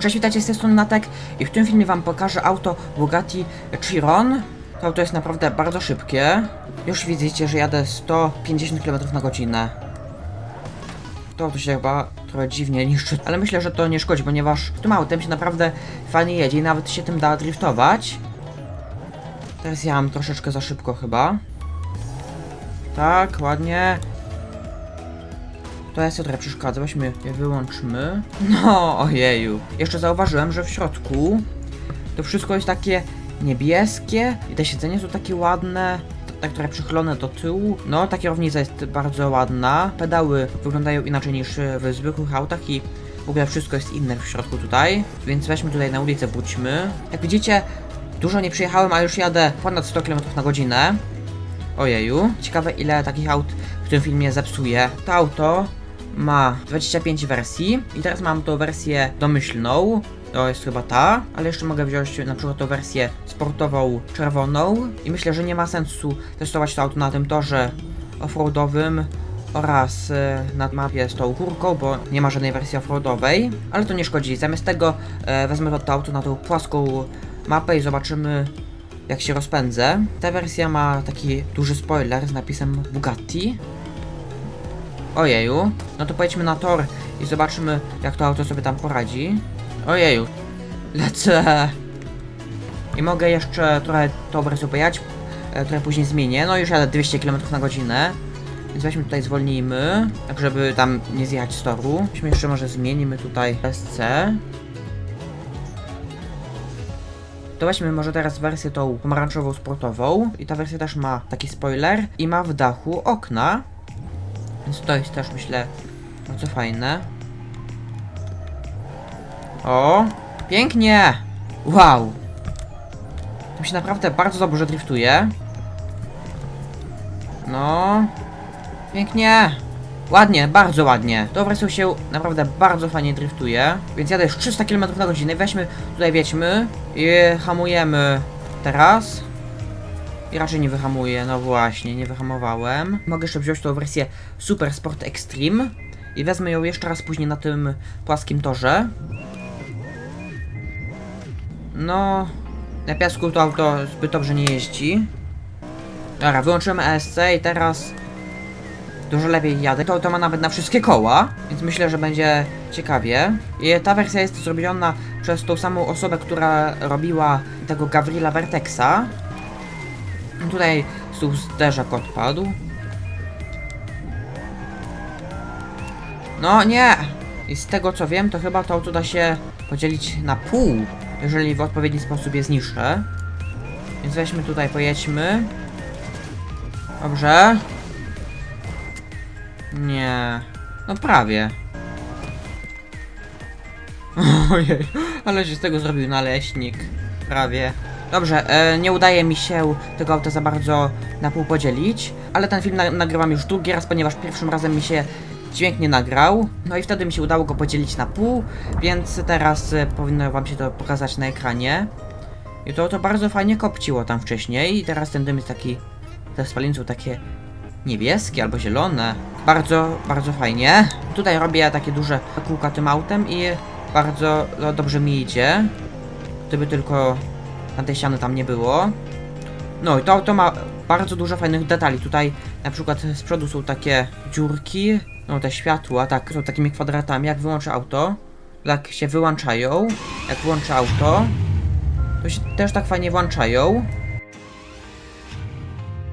Cześć, witajcie z tej Natek i w tym filmie wam pokażę auto Bugatti Chiron. To auto jest naprawdę bardzo szybkie. Już widzicie, że jadę 150 km na godzinę. To auto się chyba trochę dziwnie niszczy, ale myślę, że to nie szkodzi, ponieważ tym autem się naprawdę fajnie jedzie i nawet się tym da driftować. Teraz mam troszeczkę za szybko chyba. Tak, ładnie. Jest trochę przeszkadza, weźmy je wyłączmy. No, ojeju. Jeszcze zauważyłem, że w środku to wszystko jest takie niebieskie i te siedzenia są takie ładne, tak trochę przychylone do tyłu. No, ta kierownica jest bardzo ładna. Pedały wyglądają inaczej niż w zwykłych autach i w ogóle wszystko jest inne w środku tutaj. Więc weźmy tutaj na ulicę, wróćmy. Jak widzicie, dużo nie przyjechałem, a już jadę ponad 100 km na godzinę. Ojeju. Ciekawe ile takich aut w tym filmie zepsuje. To auto ma 25 wersji i teraz mam tą wersję domyślną. To jest chyba ta, ale jeszcze mogę wziąć na przykład tą wersję sportową czerwoną i myślę, że nie ma sensu testować to auto na tym torze offroadowym oraz e, na mapie z tą górką, bo nie ma żadnej wersji offroadowej, ale to nie szkodzi. Zamiast tego e, wezmę to, to auto na tą płaską mapę i zobaczymy jak się rozpędzę. Ta wersja ma taki duży spoiler z napisem Bugatti. Ojeju. No to pojedźmy na tor i zobaczymy jak to auto sobie tam poradzi. Ojeju. Lecę. I mogę jeszcze trochę tą wersją pojechać. E, trochę później zmienię. No już jadę 200 km na godzinę. Więc weźmy tutaj zwolnijmy, tak żeby tam nie zjechać z toru. Weźmy jeszcze może zmienimy tutaj SC. To weźmy może teraz wersję tą pomarańczową sportową i ta wersja też ma taki spoiler i ma w dachu okna. Więc to jest też myślę bardzo fajne. O! Pięknie! Wow! To się naprawdę bardzo dobrze driftuje. No. Pięknie! Ładnie, bardzo ładnie. Tą wersją się naprawdę bardzo fajnie driftuje. Więc jadę już 300 km na godzinę. Weźmy, tutaj wiedźmy i hamujemy teraz. I raczej nie wyhamuję, no właśnie, nie wyhamowałem. Mogę jeszcze wziąć tą wersję Super Sport Extreme i wezmę ją jeszcze raz później na tym płaskim torze. No, na piasku to auto zbyt dobrze nie jeździ. Dobra, wyłączymy ESC i teraz dużo lepiej jadę. To, to ma nawet na wszystkie koła, więc myślę, że będzie ciekawie. I ta wersja jest zrobiona przez tą samą osobę, która robiła tego Gavrila Vertexa. Tutaj tu zderzak odpadł. No nie! I z tego co wiem, to chyba to auto da się podzielić na pół, jeżeli w odpowiedni sposób je zniszczę. Więc weźmy tutaj, pojedźmy. Dobrze. Nie. No prawie. Ojej, ale się z tego zrobił naleśnik. Prawie. Dobrze, e, nie udaje mi się tego auta za bardzo na pół podzielić, ale ten film na nagrywam już drugi raz, ponieważ pierwszym razem mi się dźwięk nie nagrał, no i wtedy mi się udało go podzielić na pół, więc teraz e, powinno wam się to pokazać na ekranie. I to, to bardzo fajnie kopciło tam wcześniej i teraz ten dym jest taki, te spaliny są takie niebieskie albo zielone. Bardzo, bardzo fajnie. Tutaj robię takie duże kółka tym autem i bardzo no, dobrze mi idzie. Gdyby tylko na tej ściany tam nie było. No i to auto ma bardzo dużo fajnych detali. Tutaj na przykład z przodu są takie dziurki, no te światła, tak, są takimi kwadratami. Jak wyłączę auto, tak się wyłączają. Jak włączę auto, to się też tak fajnie włączają.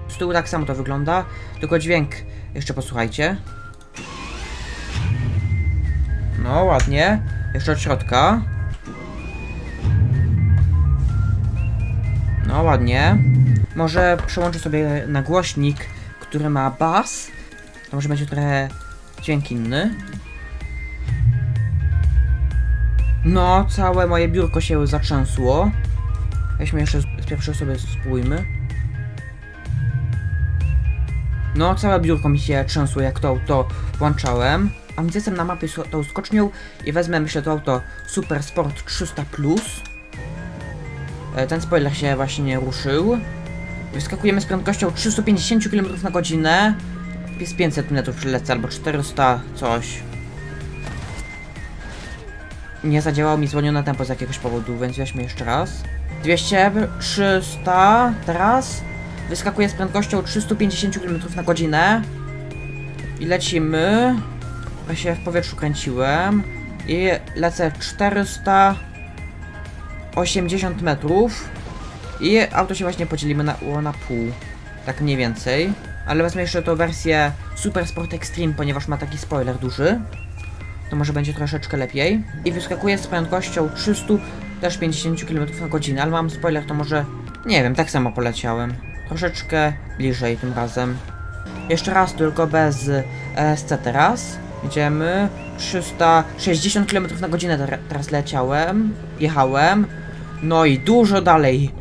Z tyłu tak samo to wygląda, tylko dźwięk jeszcze posłuchajcie. No ładnie. Jeszcze od środka. No ładnie. Może przełączę sobie na głośnik, który ma bas. To może będzie trochę dźwięk inny. No, całe moje biurko się zatrzęsło. Weźmy jeszcze z pierwszej osoby spróbujmy. No, całe biurko mi się trzęsło, jak to auto włączałem. A więc jestem na mapie z tą skocznią i wezmę, myślę, to auto Super Sport 300 Plus. E, Ten spoiler się właśnie ruszył. Wyskakujemy z prędkością 350 km na godzinę. Jest 500 metrów przelecę, albo 400 coś. nie zadziałało mi zwolnione tempo z jakiegoś powodu, więc weźmy jeszcze raz. 200, 300, teraz wyskakuję z prędkością 350 km na godzinę i lecimy. Ja się w powietrzu kręciłem i lecę 480 metrów i auto się właśnie podzielimy na, na pół, tak mniej więcej. Ale wezmę jeszcze tą wersję Super Sport Extreme, ponieważ ma taki spoiler duży. To może będzie troszeczkę lepiej. I wyskakuje z prędkością 350 km na godzinę, ale mam spoiler, to może... Nie wiem, tak samo poleciałem. Troszeczkę bliżej tym razem. Jeszcze raz, tylko bez ESC teraz. Idziemy. 360 km na godzinę ter- teraz leciałem. Jechałem. No i dużo dalej.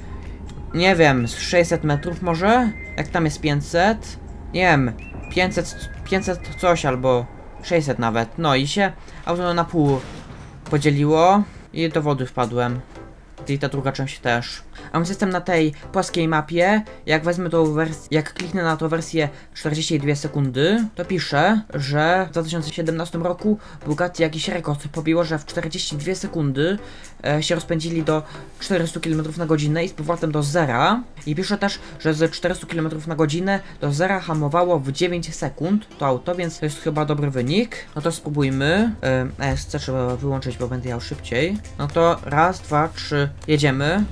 Nie wiem, z 600 metrów może? Jak tam jest 500? Nie wiem, 500, 500 coś albo 600 nawet. No i się auto na pół podzieliło i do wody wpadłem. I ta druga część też. A więc jestem na tej płaskiej mapie. Jak wezmę tą wersję, jak kliknę na tą wersję 42 sekundy, to pisze, że w 2017 roku Bugatti jakiś rekord pobiło, że w 42 sekundy e, się rozpędzili do 400 km na godzinę i z powrotem do zera. I pisze też, że z 400 km na godzinę do zera hamowało w 9 sekund to auto, więc to jest chyba dobry wynik. No to spróbujmy. E, ESC trzeba wyłączyć, bo będę jechał szybciej. No to raz, dwa, trzy, jedziemy.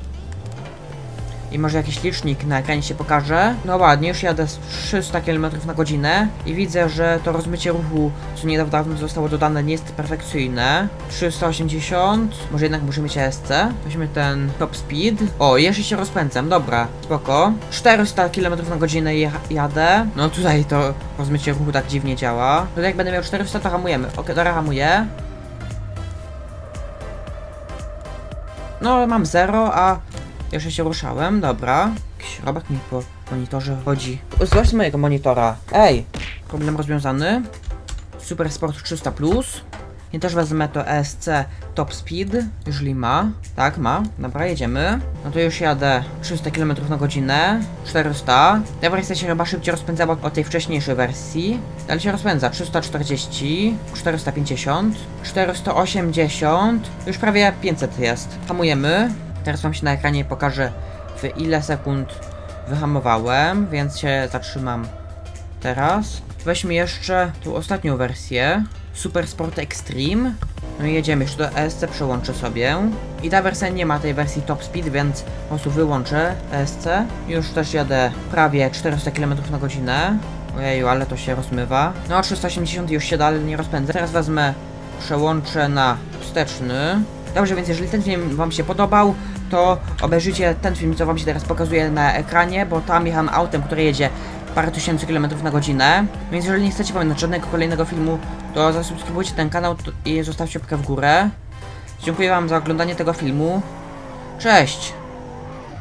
I może jakiś licznik na ekranie się pokaże. No ładnie, już jadę z 300 km na godzinę i widzę, że to rozmycie ruchu, co niedawno zostało dodane, nie jest perfekcyjne. 380, może jednak muszę mieć ESC. Weźmy ten top speed. O, jeszcze się rozpędzam, dobra, spoko. 400 km na godzinę jadę. No tutaj to rozmycie ruchu tak dziwnie działa. Tutaj jak będę miał 400, to hamujemy. Ok, dobra, hamuję. No, mam 0, a jeszcze się ruszałem, dobra. Jakiś robak mi po monitorze chodzi. Złaź z mojego monitora. Ej! Problem rozwiązany. Super Sport 300 Plus. I też wezmę to ESC Top Speed, jeżeli ma. Tak, ma. Dobra, jedziemy. No to już jadę 300 km na godzinę. 400. Ta wersja się chyba szybciej rozpędzała od tej wcześniejszej wersji. Ale się rozpędza. 340, 450, 480. Już prawie 500 jest. Hamujemy. Teraz wam się na ekranie pokaże w ile sekund wyhamowałem, więc się zatrzymam teraz. Weźmy jeszcze tą ostatnią wersję. Super Sport Extreme. No i jedziemy, jeszcze do ESC przełączę sobie. I ta wersja nie ma tej wersji Top Speed, więc po prostu wyłączę ESC. Już też jadę prawie 400 km na godzinę. Ojeju, ale to się rozmywa. No 380 już się dalej nie rozpędzę. Teraz wezmę, przełączę na wsteczny. Dobrze, więc jeżeli ten film wam się podobał, to obejrzyjcie ten film, co wam się teraz pokazuje na ekranie, bo tam jechałem autem, które jedzie parę tysięcy kilometrów na godzinę. Więc jeżeli nie chcecie pamiętać żadnego kolejnego filmu, to zasubskrybujcie ten kanał i zostawcie łapkę w górę. Dziękuję wam za oglądanie tego filmu. Cześć!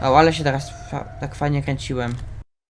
O, ale się teraz fa tak fajnie kręciłem.